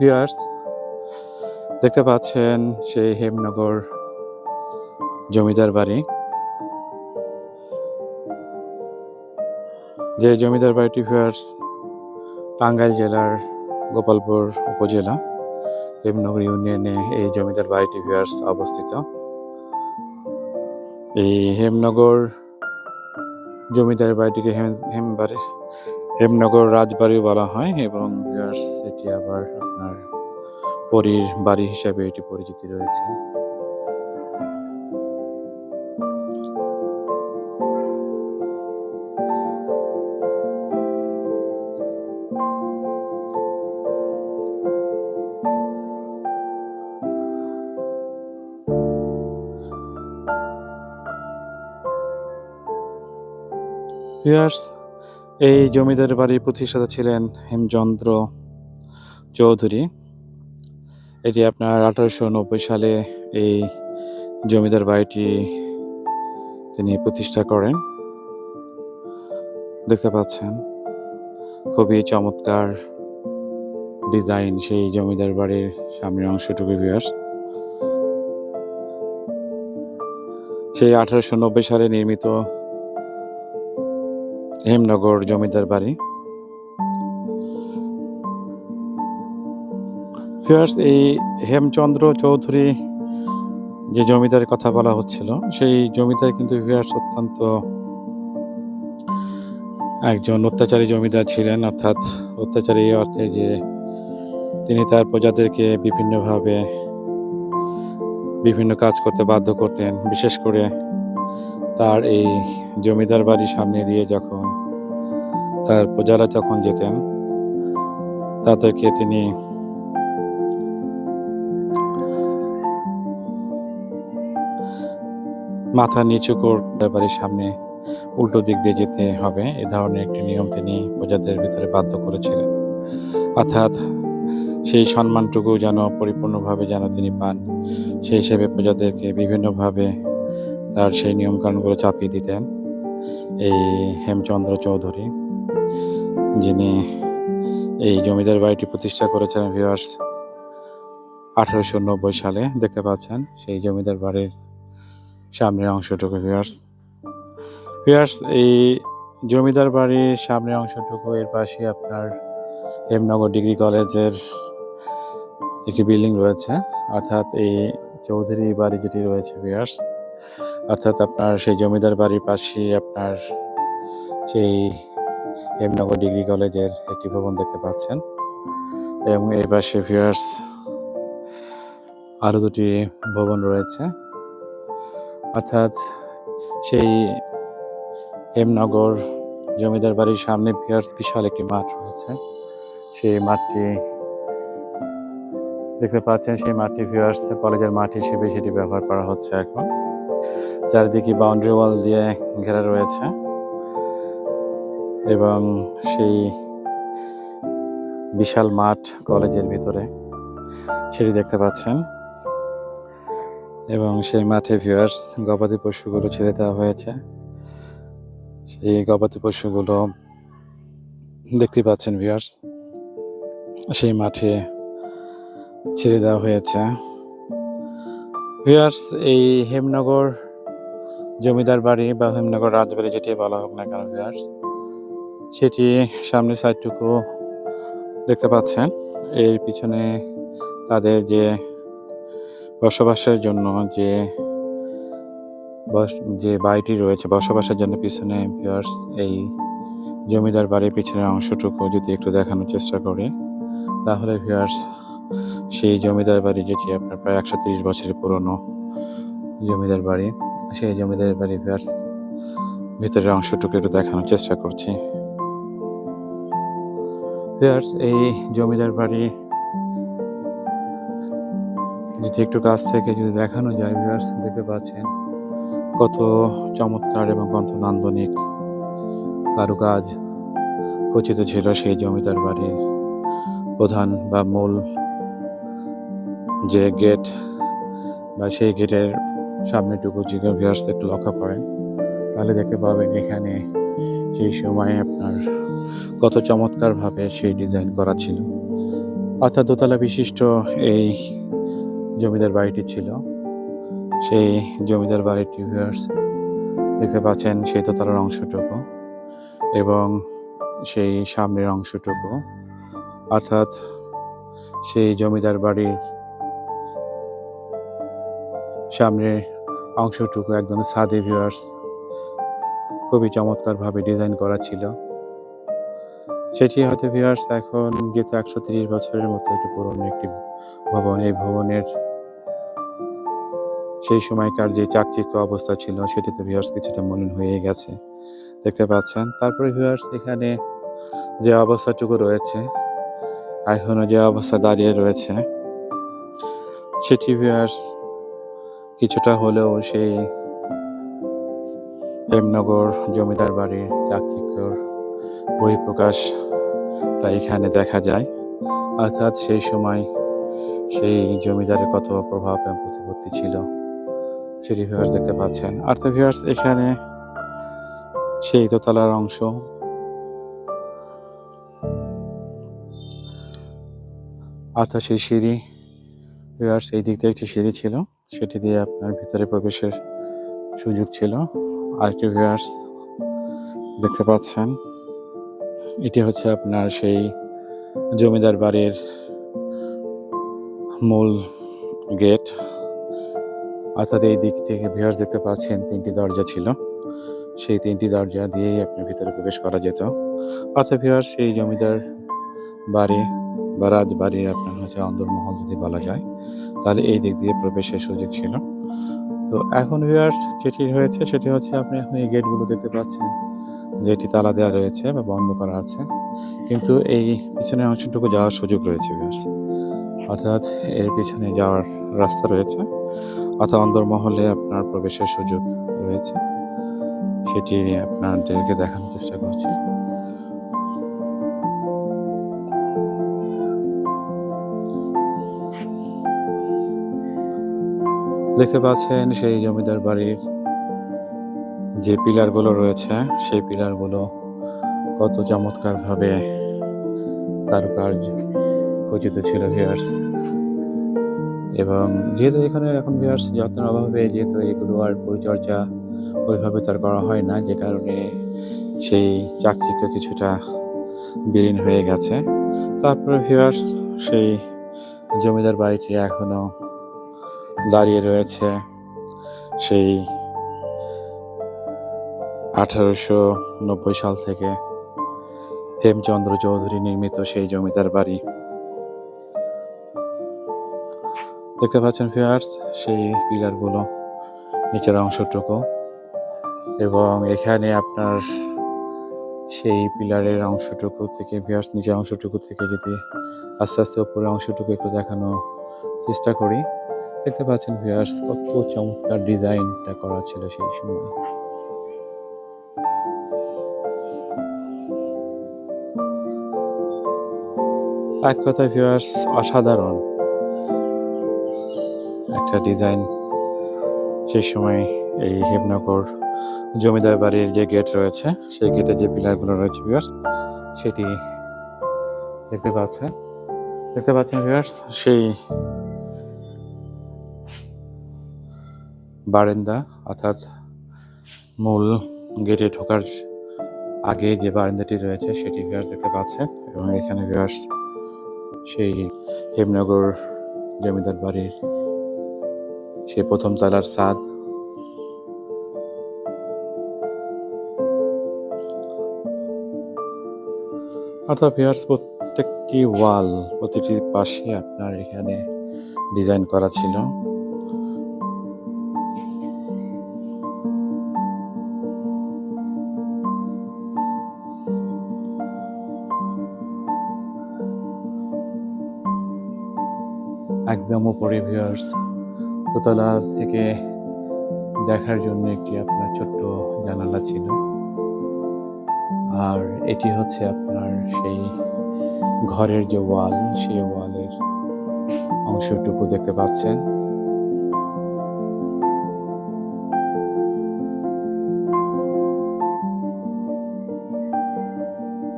Viewers, দেখতে পাচ্ছেন সেই হেমনগর জমিদার বাড়ি। যে জমিদার বাড়িটি ভিউয়ার্স, টাঙ্গাইল জেলার গোপালপুর উপজেলা, হেমনগর ইউনিয়নে এই জমিদার বাড়িটি ভিউয়ার্স অবস্থিত। এই হেমনগর জমিদার বাড়িটিকে হেম হেমবাড়ি হেমনগর রাজবাড়িও বলা হয় এবং এটি আবার আপনার পরীর বাড়ি হিসাবে এটি পরিচিতি রয়েছে। ভিউয়ার্স এই জমিদার বাড়ির প্রতিষ্ঠাতা ছিলেন হেমচন্দ্র চৌধুরী। এটি আপনার আঠারোশো নব্বই সালে এই জমিদার বাড়িটি তিনি প্রতিষ্ঠা করেন। দেখতে পাচ্ছেন, খুবই চমৎকার ডিজাইন সেই জমিদার বাড়ির সামনের অংশটুকু ভিউয়ার্স সেই আঠারোশো নব্বই সালে নির্মিত হেমনগর জমিদার বাড়ি। এই হেমচন্দ্র চৌধুরী যে জমিদারের কথা বলা হচ্ছিল, সেই জমিদার কিন্তু ভিউয়ার্স অত্যন্ত একজন অত্যাচারী জমিদার ছিলেন। অর্থাৎ অত্যাচারী অর্থে যে তিনি তার প্রজাদেরকে বিভিন্নভাবে বিভিন্ন কাজ করতে বাধ্য করতেন। বিশেষ করে তার এই জমিদার বাড়ির সামনে দিয়ে যখন তার প্রজারা যখন যেতেন, তাদেরকে তিনি মাথা নিচু করে বাড়ির সামনে উল্টো দিক দিয়ে যেতে হবে। এ ধরনের একটি নিয়ম তিনি প্রজাদের ভিতরে বাধ্য করেছিলেন। অর্থাৎ সেই সম্মানটুকু যেন পরিপূর্ণভাবে যেন তিনি পান সেই হিসেবে প্রজাদেরকে বিভিন্নভাবে তার সেই নিয়মকানুনগুলো চাপিয়ে দিতেন। এই হেমচন্দ্র চৌধুরী যিনি এই জমিদার বাড়িটি প্রতিষ্ঠা করেছিলেন ভিউয়ার্স আঠারোশো নব্বই সালে দেখতে পাচ্ছেন সেই জমিদার বাড়ির সামনের অংশটুকু ভিউয়ার্স ভিউয়ার্স এই জমিদার বাড়ির সামনের অংশটুকু, এর পাশে আপনার হেমনগর ডিগ্রি কলেজের একটি বিল্ডিং রয়েছে। অর্থাৎ এই চৌধুরী বাড়ি যেটি রয়েছে ভিউয়ার্স অর্থাৎ আপনার সেই জমিদার বাড়ির পাশে আপনার সেই হেমনগর ডিগ্রি কলেজের একটি ভবন দেখতে পাচ্ছেন। এবং এই পাশে ভিউয়ার্স আরও দুটি ভবন রয়েছে। অর্থাৎ সেই হেমনগর জমিদার বাড়ির সামনে ভিউয়ার্স বিশাল একটি মাঠ রয়েছে। সেই মাঠটি দেখতে পাচ্ছেন, সেই মাঠটি ভিউয়ার্স কলেজের মাঠ হিসেবে সেটি ব্যবহার করা হচ্ছে এখন। চারিদিকে বাউন্ডারি ওয়াল দিয়ে ঘেরা রয়েছে। এবং সেই বিশাল মাঠ কলেজের ভিতরে সেটি দেখতে পাচ্ছেন। এবং সেই মাঠে ভিউয়ার্স গবাদি পশুগুলো ছেড়ে দেওয়া হয়েছে। সেই গবাদি পশুগুলো দেখতে পাচ্ছেন ভিউয়ার্স সেই মাঠে ছেড়ে দেওয়া হয়েছে। ভিউয়ার্স এই হেমনগর জমিদার বাড়ি বা হেমনগর রাজবাড়ি যেটি বলা হোক না কেন ভিউয়ার্স সেটি সামনে সাইডটুকু দেখতে পাচ্ছেন। এর পিছনে তাদের যে বসবাসের জন্য যে যে বাড়িটি রয়েছে, বসবাসের জন্য পিছনে ভিউয়ার্স এই জমিদার বাড়ির পিছনের অংশটুকু যদি একটু দেখানোর চেষ্টা করি, তাহলে ভিউয়ার্স সেই জমিদার বাড়ি যেটি আপনার প্রায় একশো তিরিশ বছরের পুরনো জমিদার বাড়ি, সেই জমিদার বাড়ি ভিউয়ার্স ভিতরের অংশটুকু একটু দেখানোর চেষ্টা করছি। ভিউয়ার্স এই জমিদার বাড়ি যদি একটু কাছ থেকে যদি দেখানো যায় ভিউয়ার্স দেখতে পাচ্ছেন কত চমৎকার এবং কত নান্দনিক কারুকাজ খচিত ছিল সেই জমিদার বাড়ির প্রধান বা মূল যে গেট বা সেই গেটের সামনেটুকু যদি ভিউয়ার্স একটু লক্ষ্য করেন, তাহলে দেখতে পাবেন এখানে সেই সময়ে আপনার কত চমৎকারভাবে সেই ডিজাইন করা ছিল। অর্থাৎ দোতলা বিশিষ্ট এই জমিদার বাড়িটি ছিল। সেই জমিদার বাড়িটি ভিউয়ার্স দেখতে পাচ্ছেন সেই দোতলার অংশটুকু এবং সেই সামনের অংশটুকু। অর্থাৎ সেই জমিদার বাড়ির সামনের অংশটুকু একদম সাদে ভিউয়ার্স খুবই চমৎকারভাবে ডিজাইন করা ছিল। সেটি হয়তো ভিউয়ার্স এখন যেহেতু একশো তিরিশ বছরের মতো একটি পুরনো একটি ভবন। এই ভবনের সেই সময়কার যে চাকচিক্য অবস্থা ছিল, সেটিতে ভিউয়ার্স কিছুটা মলিন হয়ে গেছে। দেখতে পাচ্ছেন, তারপরে ভিউয়ার্স এখানে যে অবস্থাটুকু রয়েছে, এখনও যে অবস্থা দাঁড়িয়ে রয়েছে, সেটি ভিউয়ার্স কিছুটা হলেও সেই প্রেমনগর জমিদার বাড়ির চাকচিক্যর বহিঃপ্রকাশটা এখানে দেখা যায়। অর্থাৎ সেই সময় সেই জমিদারের কত প্রভাব এবং প্রতিপত্তি ছিল সেটি ভিউয়ার্স দেখতে পাচ্ছেন। অর্থাৎ ভিউয়ার্স এখানে সেই দোতলার অংশ। অর্থাৎ সেই সিঁড়ি ভিউয়ার্স এই দিক দিয়ে একটি সিঁড়ি ছিল। সেটি দিয়ে আপনার ভিতরে প্রবেশের সুযোগ ছিল। আরেকটি ভিউয়ার্স দেখতে পাচ্ছেন। এটি হচ্ছে আপনার সেই জমিদার বাড়ির মূল গেট। অর্থাৎ এই দিক থেকে ভিউয়ার্স দেখতে পাচ্ছেন তিনটি দরজা ছিল। সেই তিনটি দরজা দিয়েই আপনার ভিতরে প্রবেশ করা যেত। অর্থাৎ ভিউয়ার্স সেই জমিদার বাড়ি বা রাজবাড়ির আপনার হচ্ছে অন্দরমহল যদি বলা যায়, তাহলে এই দিক দিয়ে প্রবেশের সুযোগ ছিল। তো এখন ভিউয়ার্স, যেটি হয়েছে সেটি হচ্ছে আপনি এখন এই গেটগুলো দেখতে পাচ্ছেন। যেটি তালা দেওয়া রয়েছে বা বন্ধ করা আছে। কিন্তু এই পিছনের অংশটুকু যাওয়ার সুযোগ রয়েছে ভিউয়ার্স অর্থাৎ এর পিছনে যাওয়ার রাস্তা রয়েছে, অর্থাৎ অন্দরমহলে আপনার প্রবেশের সুযোগ রয়েছে। সেটি আপনাদেরকে দেখানোর চেষ্টা করছি। দেখতে পাচ্ছেন সেই জমিদার বাড়ির যে পিলারগুলো রয়েছে, সেই পিলারগুলো কত চমৎকারভাবে কারুকার্য খচিত ছিল ভিয়ার্স এবং যেহেতু এখানে এখন ভিয়ার্স যত্নের অভাবে, যেহেতু এগুলো আর পরিচর্যা ওইভাবে তার করা হয় না, যে কারণে সেই চাকচিক্য কিছুটা বিলীন হয়ে গেছে। তারপরে ভিউয়ার্স সেই জমিদার বাড়িটি এখনও দাঁড়িয়ে রয়েছে। সেই আঠারোশো নব্বই সাল থেকে হেমচন্দ্র চৌধুরী নির্মিত সেই জমিদার বাড়ি। দেখতে পাচ্ছেন ফিয়ার্স সেই পিলারগুলো, নিচের অংশটুকু। এবং এখানে আপনার সেই পিলারের অংশটুকু থেকে ভিয়ার্স নিচের অংশটুকু থেকে যদি আস্তে আস্তে উপরের অংশটুকু একটু দেখানো চেষ্টা করি, দেখতে পাচ্ছেন ভিয়ার্স কত চমৎকার ডিজাইনটা করা ছিল সেই সময়। এক কথায় ভিউয়ার্স অসাধারণ। একটা ডিজাইন সেই সময় এই হেমনগর জমিদার বাড়ির যে গেট রয়েছে, সেই গেটে যে পিলারগুলো রয়েছে ভিউয়ার্স সেটি দেখতে পাচ্ছেন। দেখতে পাচ্ছেন ভিউয়ার্স সেই বারান্দা, অর্থাৎ মূল গেটে ঢোকার আগে যে বারান্দাটি রয়েছে, সেটি ভিউয়ার্স দেখতে পাচ্ছেন। এবং এখানে ভিউয়ার্স সেই হেমনগর জমিদার বাড়ির সেই প্রথম তালার সাদ। অর্থাৎ ভিউয়ার্স প্রত্যেকটি ওয়াল প্রতিটি পাশে আপনার এখানে ডিজাইন করা ছিল। একদম উপরে ভিউয়ার্স দোতলা থেকে দেখার জন্য একটি আপনার ছোট্ট জানালা ছিল। আর এটি হচ্ছে আপনার সেই ঘরের যে ওয়াল, সেই ওয়ালের অংশটুকু দেখতে পাচ্ছেন।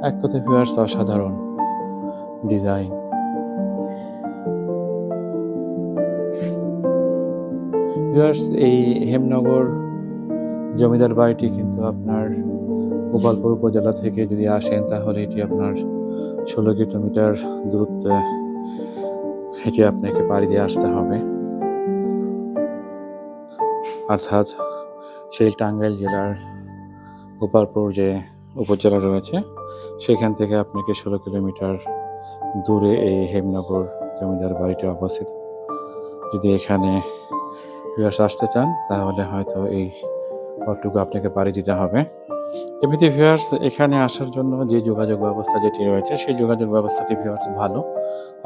এক কথায় ভিউয়ার্স অসাধারণ ডিজাইন। ভিউয়ার্স, এই হেমনগর জমিদার বাড়িটি কিন্তু আপনার গোপালপুর উপজেলা থেকে যদি আসেন, তাহলে এটি আপনার ষোলো কিলোমিটার দূরত্বে এটি আপনাকে পাড়ি দিয়ে আসতে হবে। অর্থাৎ সেই টাঙ্গাইল জেলার গোপালপুর যে উপজেলা রয়েছে, সেখান থেকে আপনাকে ষোলো কিলোমিটার দূরে এই হেমনগর জমিদার বাড়িটি অবস্থিত। যদি এখানে ভিউয়ার্স আসতে চান, তাহলে হয়তো এই পথটুকু আপনাকে পাড়ি দিতে হবে। এমনিতে ভিউয়ার্স এখানে আসার জন্য যে যোগাযোগ ব্যবস্থা যেটি রয়েছে, সেই যোগাযোগ ব্যবস্থাটি ভিউয়ার্স ভালো।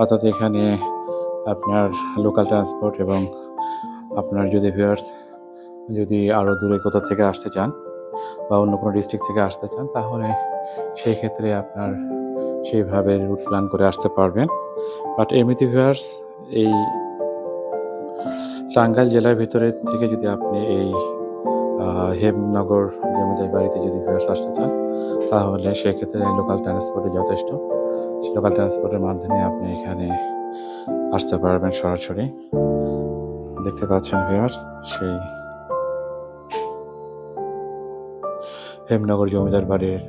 অর্থাৎ এখানে আপনার লোকাল ট্রান্সপোর্ট এবং আপনার যদি ভিউয়ার্স যদি আরও দূরে কোথাও থেকে আসতে চান বা অন্য কোনো ডিস্ট্রিক্ট থেকে আসতে চান, তাহলে সেই ক্ষেত্রে আপনার সেইভাবে রুট প্ল্যান করে আসতে পারবেন। বাট এমনিতে ভিউয়ার্স এই টাঙ্গাইল জেলার ভিতরে থেকে যদি আপনি এই হেমনগর জমিদার বাড়িতে যদি ভিউয়ার্স আসতে চান, তাহলে সেক্ষেত্রে লোকাল ট্রান্সপোর্টে যথেষ্ট। লোকাল ট্রান্সপোর্টের মাধ্যমে আপনি এখানে আসতে পারবেন সরাসরি। দেখতে পাচ্ছেন ভিউয়ার্স সেই হেমনগর জমিদার বাড়ির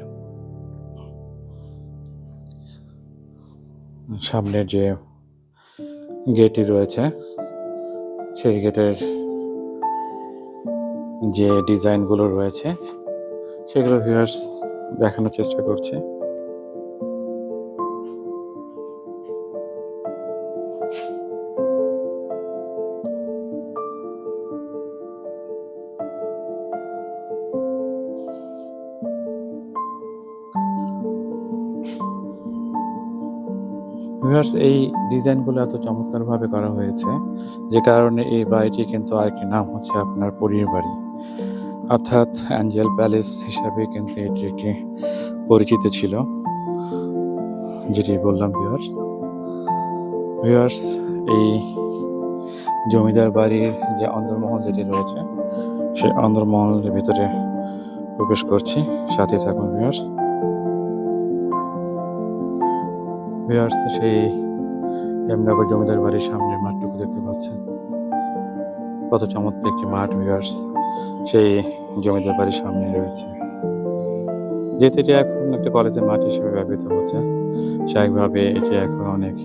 সামনের যে গেটটি রয়েছে সেই গেটের যে ডিজাইনগুলো রয়েছে সেগুলো ভিউয়ার্স দেখানোর চেষ্টা করছে। ভিউয়ার্স এই ডিজাইনগুলো এত চমৎকারভাবে করা হয়েছে, যে কারণে এই বাড়িটি কিন্তু আরেকটি নাম হচ্ছে আপনার পরীর বাড়ি। অর্থাৎ অ্যাঞ্জেল প্যালেস হিসাবে কিন্তু এটি একটি পরিচিত ছিল, যেটি বললাম ভিউয়ার্স ভিউয়ার্স এই জমিদার বাড়ির যে অন্দরমহল যেটি রয়েছে, সেই অন্দরমহলের ভিতরে প্রবেশ করছি। সাথে থাকুন ভিউয়ার্স ভিউয়ার্স, সেই হেমনগর জমিদার বাড়ির সামনের মাঠটুকু দেখতে পাচ্ছেন। কত চমৎকার একটি মাঠ ভিউয়ার্স, সেই জমিদার বাড়ির সামনে রয়েছে। যেহেতু এটি এখন একটা কলেজের মাঠ হিসেবে ব্যবহৃত হচ্ছে, স্বাভাবিকভাবে এটি এখন অনেক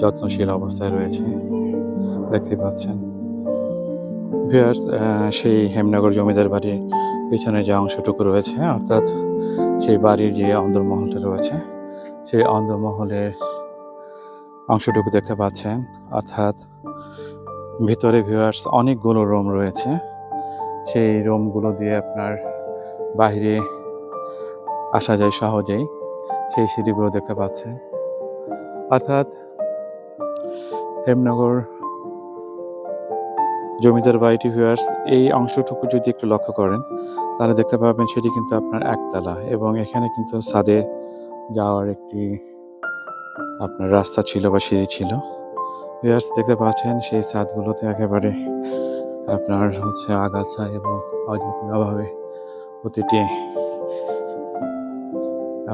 যত্নশীল অবস্থায় রয়েছে। দেখতে পাচ্ছেন। ভিউয়ার্স সেই হেমনগর জমিদার বাড়ির পিছনে যে অংশটুকু রয়েছে, অর্থাৎ সেই বাড়ির যে অন্দরমহলটা রয়েছে সেই অন্দরমহলের অংশটুকু দেখতে পাচ্ছেন, অর্থাৎ ভিতরে ভিউয়ার্স অনেকগুলো রুম রয়েছে। সেই রুমগুলো দিয়ে আপনার বাইরে আসা যায় সহজেই। সেই সিঁড়িগুলো দেখতে পাচ্ছেন। অর্থাৎ হেমনগর জমিদার বাড়িটি ভিউয়ার্স এই অংশটুকু যদি একটু লক্ষ্য করেন, তাহলে দেখতে পাবেন সেটি কিন্তু আপনার একতলা এবং এখানে কিন্তু ছাদে যাওয়ার একটি আপনার রাস্তা ছিল বা সিঁড়ি ছিল। ভিউয়ার্স, দেখতে পাচ্ছেন সেই ছাদগুলোতে একেবারে আপনার হচ্ছে আগাছা এবং অযত্নের অভাবে প্রতিটি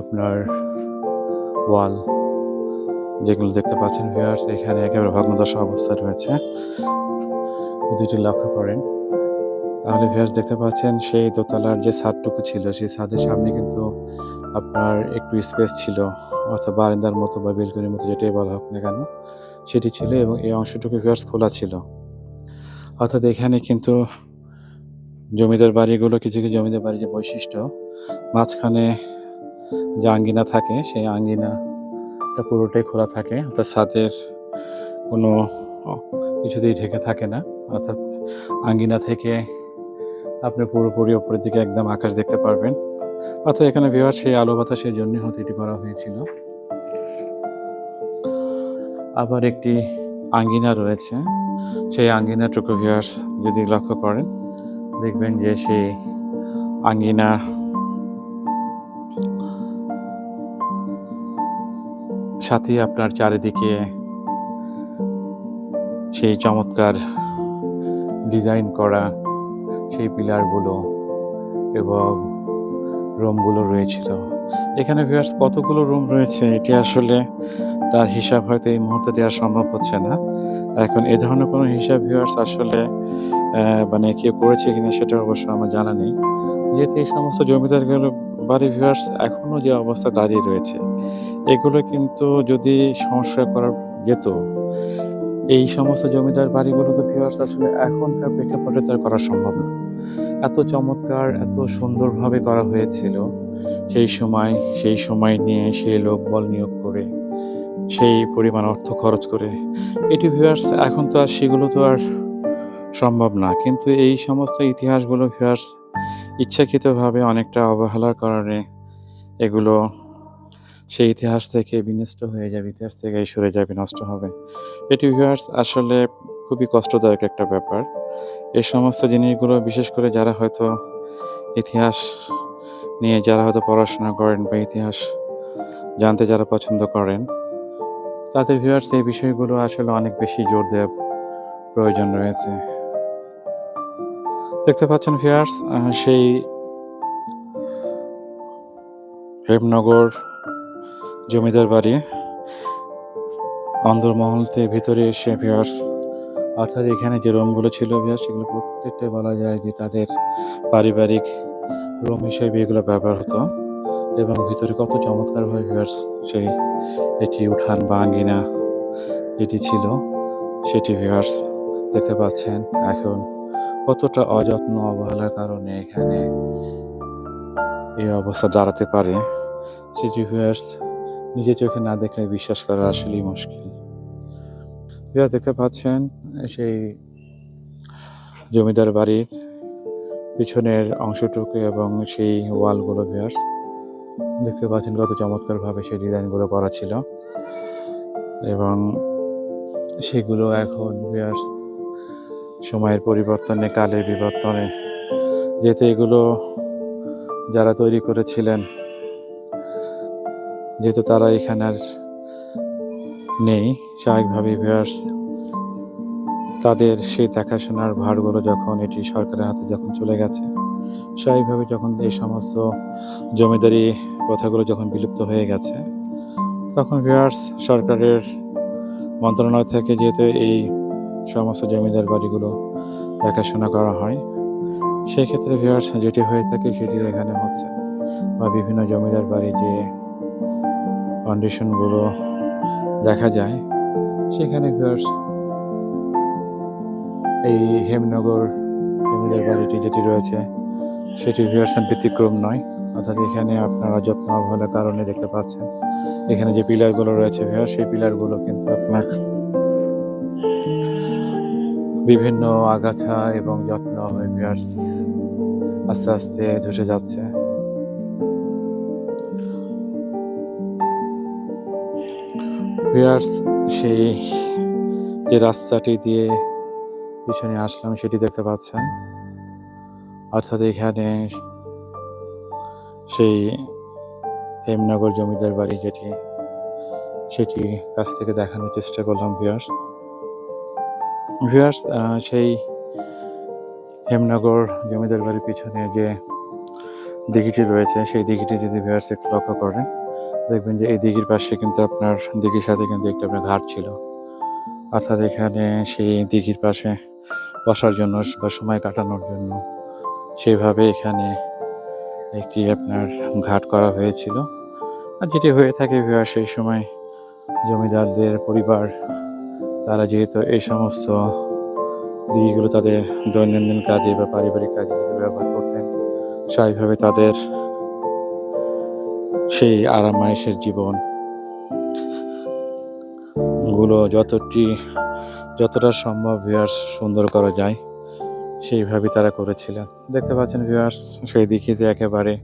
আপনার ওয়াল যেগুলো দেখতে পাচ্ছেন ভিউয়ার্স, এখানে একেবারে ভগ্নদশা অবস্থা রয়েছে। যদি লক্ষ্য করেন, তাহলে ভিউয়ার্স, দেখতে পাচ্ছেন সেই দোতলার যে ছাদটুকু ছিল, সেই ছাদের সামনে কিন্তু আপনার একটু স্পেস ছিল অর্থাৎ বারান্দার মতো বা বেলকনির মতো যেটাই বলা হোক না কেন, সেটি ছিল এবং এই অংশটুকু ভিউয়ার্স খোলা ছিল। অর্থাৎ এখানে কিন্তু জমিদার বাড়িগুলো কিছু কিছু জমিদার বাড়ির যে বৈশিষ্ট্য, মাঝখানে যে আঙ্গিনা থাকে, সেই আঙ্গিনাটা পুরোটাই খোলা থাকে, অর্থাৎ ছাদের কোনো কিছুতেই ঢেকে থাকে না। অর্থাৎ আঙ্গিনা থেকে আপনি পুরোপুরি ওপরের দিকে একদম আকাশ দেখতে পারবেন। অর্থাৎ এখানে ভিউয়ার সেই আলো বাতাসের জন্য হতে এটি করা হয়েছিল। আবার একটি আঙ্গিনা রয়েছে। সেই আঙ্গিনাটুকু ভিউয়ার্স যদি লক্ষ্য করেন, দেখবেন যে সেই আঙ্গিনা সাথে আপনার চারিদিকে সেই চমৎকার ডিজাইন করা সেই পিলারগুলো এবং রুমগুলো রয়েছিল। এখানে ভিউয়ার্স কতগুলো রুম রয়েছে, এটি আসলে তার হিসাব হয়তো এই মুহূর্তে দেওয়া সম্ভব হচ্ছে না। এখন এ ধরনের কোনো হিসাব ভিউয়ার্স আসলে মানে কেউ করেছে কিনা সেটা অবশ্য আমার জানা নেই। যেহেতু এই সমস্ত জমিদারগুলো বাড়ি ভিউয়ার্স এখনও যে অবস্থা দাঁড়িয়ে রয়েছে, এগুলো কিন্তু যদি সংস্কার করা যেত, এই সমস্ত জমিদার বাড়িগুলো তো ভিউয়ার্স আসলে এখনকার প্রেক্ষাপটে তার করা সম্ভব না। এত চমৎকার, এত সুন্দরভাবে করা হয়েছিল। সেই সময় সেই সময় নিয়ে সেই লোকবল নিয়োগ করে, সেই পরিমাণ অর্থ খরচ করে। এটি ভিউয়ার্স এখন তো আর সেগুলো তো আর সম্ভব না। কিন্তু এই সমস্ত ইতিহাসগুলো ভিউয়ার্স ইচ্ছাকৃতভাবে অনেকটা অবহেলার কারণে এগুলো সেই ইতিহাস থেকে বিনষ্ট হয়ে যাবে, ইতিহাস থেকে সরে যাবে, নষ্ট হবে। এটি ভিউয়ার্স আসলে খুবই কষ্টদায়ক একটা ব্যাপার। এই সমস্ত জিনিসগুলো, বিশেষ করে যারা হয়তো ইতিহাস নিয়ে, যারা হয়তো পড়াশোনা করেন বা ইতিহাস জানতে যারা পছন্দ করেন, তাদের ভিউয়ার্স এই বিষয়গুলো আসলে অনেক বেশি জোর দেওয়া প্রয়োজন রয়েছে। দেখতে পাচ্ছেন ভিউয়ার্স সেই হেমনগর জমিদার বাড়ি অন্দরমহলতে ভিতরে এসে ভিউয়ার্স অর্থাৎ এখানে যে রুমগুলো ছিল সেগুলো প্রত্যেকটাই বলা যায় যে তাদের পারিবারিক রুম হিসেবে এগুলো ব্যবহার হতো। এবং ভিতরে কত চমৎকারভাবে ভিউয়ার্স, সেই এটি উঠান বা আঙ্গিনা যেটি ছিল, সেটি ভিউয়ার্স দেখতে পাচ্ছেন। এখন কতটা অযত্ন, অবহেলার কারণে এখানে এই অবস্থা দাঁড়াতে পারে, সেটি ভিউয়ার্স নিজে চোখে না দেখলে বিশ্বাস করা আসলেই মুশকিল। ভিউয়ার্স দেখতে পাচ্ছেন, সেই জমিদার বাড়ির পিছনের অংশটুকু এবং সেই ওয়ালগুলো ভিউয়ার্স। দেখতে পাচ্ছেন কত চমৎকারভাবে সেই ডিজাইনগুলো করা ছিল। এবং সেগুলো এখন ভিউয়ার্স সময়ের পরিবর্তনে, কালের বিবর্তনে, যেহেতু এগুলো যারা তৈরি করেছিলেন, যেহেতু তারা এখানে আর নেই স্বাভাবিকভাবে ভিউয়ার্স তাদের সেই দেখাশোনার ভারগুলো যখন এটি সরকারের হাতে যখন চলে গেছে, স্বাভাবিকভাবে যখন এই সমস্ত জমিদারি কথাগুলো যখন বিলুপ্ত হয়ে গেছে, তখন ভিউয়ার্স সরকারের মন্ত্রণালয় থেকে যেহেতু এই সমস্ত জমিদার বাড়িগুলো দেখাশোনা করা হয় সেই ক্ষেত্রে ভিউয়ার্স যেটি হয়ে থাকে সেটি এখানে হচ্ছে। বা বিভিন্ন জমিদার বাড়ি যে কন্ডিশনগুলো দেখা যায়, সেখানে ভিউয়ার্স এই হেমনগর জমিদার বাড়িটি যেটি রয়েছে, সেটি ভিউয়ার্স ব্যতিক্রম নয়। অর্থাৎ এখানে আপনারা যত্ন অবহেলার কারণে দেখতে পাচ্ছেন, এখানে যে পিলারগুলো রয়েছে ভিউয়ার্স সেই পিলারগুলো কিন্তু আপনার বিভিন্ন আগাছা এবং যত্ন ভিউয়ার্স আস্তে আস্তে ধসে যাচ্ছে। ভিউয়ার্স সেই যে রাস্তাটি দিয়ে পিছনে আসলাম সেটি দেখতে পাচ্ছেন। অর্থাৎ এখানে সেই হেমনগর জমিদার বাড়ি যেটি, সেটি কাছ থেকে দেখানোর চেষ্টা করলাম ভিয়ার্স ভিউয়ার্স সেই হেমনগর জমিদার বাড়ির পিছনে যে দিঘিটি রয়েছে, সেই দিঘিটি যদি ভিউয়ার্স একটু লক্ষ্য করেন দেখবেন যে এই দিঘির পাশে কিন্তু আপনার দিঘির সাথে কিন্তু একটা আপনার ঘাট ছিল। অর্থাৎ এখানে সেই দিঘির পাশে বসার জন্য বা সময় কাটানোর জন্য সেইভাবে এখানে একটি আপনার ঘাট করা হয়েছিল। আর যেটি হয়ে থাকে ভিউয়ার সেই সময় জমিদারদের পরিবার, তারা যেহেতু এই সমস্ত দিকগুলো তাদের দৈনন্দিন কাজে বা পারিবারিক কাজে ব্যবহার করতেন, স্বাভাবিকভাবে তাদের সেই আরামায়েশের জীবন। গুলো যতটি, যতটা সম্ভব ভিউয়ার্স সুন্দর করা যায় সেইভাবে তারা করেছিলেন। দেখতে পাচ্ছেন ভিউয়ার্স সেই দিঘিতে একেবারে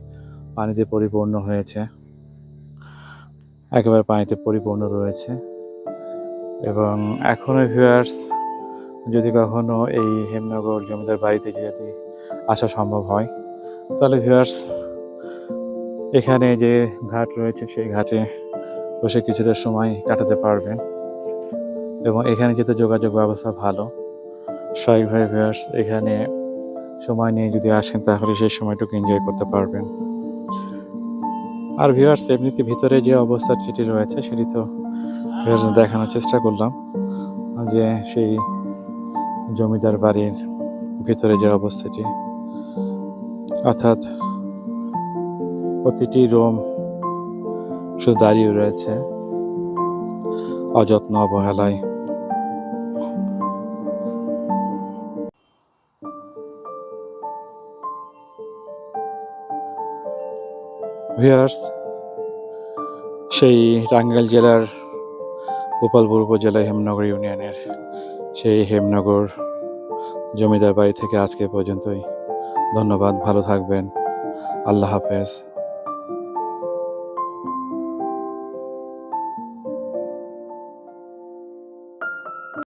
পানিতে পরিপূর্ণ হয়েছে। একেবারে পানিতে পরিপূর্ণ রয়েছে। এবং এখনও ভিউয়ার্স যদি কখনো এই হেমনগর জমিদার বাড়িতে যদি আসা সম্ভব হয়, তাহলে ভিউয়ার্স এখানে যে ঘাট রয়েছে, সেই ঘাটে বসে কিছুটা সময় কাটাতে পারবেন। এবং এখানে যেহেতু যোগাযোগ ব্যবস্থা ভালো স্বাভাবিকভাবে ভিউয়ার্স এখানে সময় নিয়ে যদি আসেন, তাহলে সেই সময়টুকু এনজয় করতে পারবেন। আর ভিউয়ার্স এমনিতে ভিতরে যে অবস্থা সেটি রয়েছে, সেটি তো ভিউয়ার্স দেখানোর চেষ্টা করলাম। যে সেই জমিদার বাড়ির ভিতরে যে অবস্থাটি, অর্থাৎ প্রতিটি রোম শুধু দাঁড়িয়ে রয়েছে। অযত্ন অবহেলায়। ভিয়ার্স সেই টাঙ্গাইল জেলার গোপালপুর উপজেলায় হেমনগর ইউনিয়নের সেই হেমনগর জমিদার বাড়ি থেকে আজকে পর্যন্তই। ধন্যবাদ, ভালো থাকবেন। আল্লাহ হাফেজ।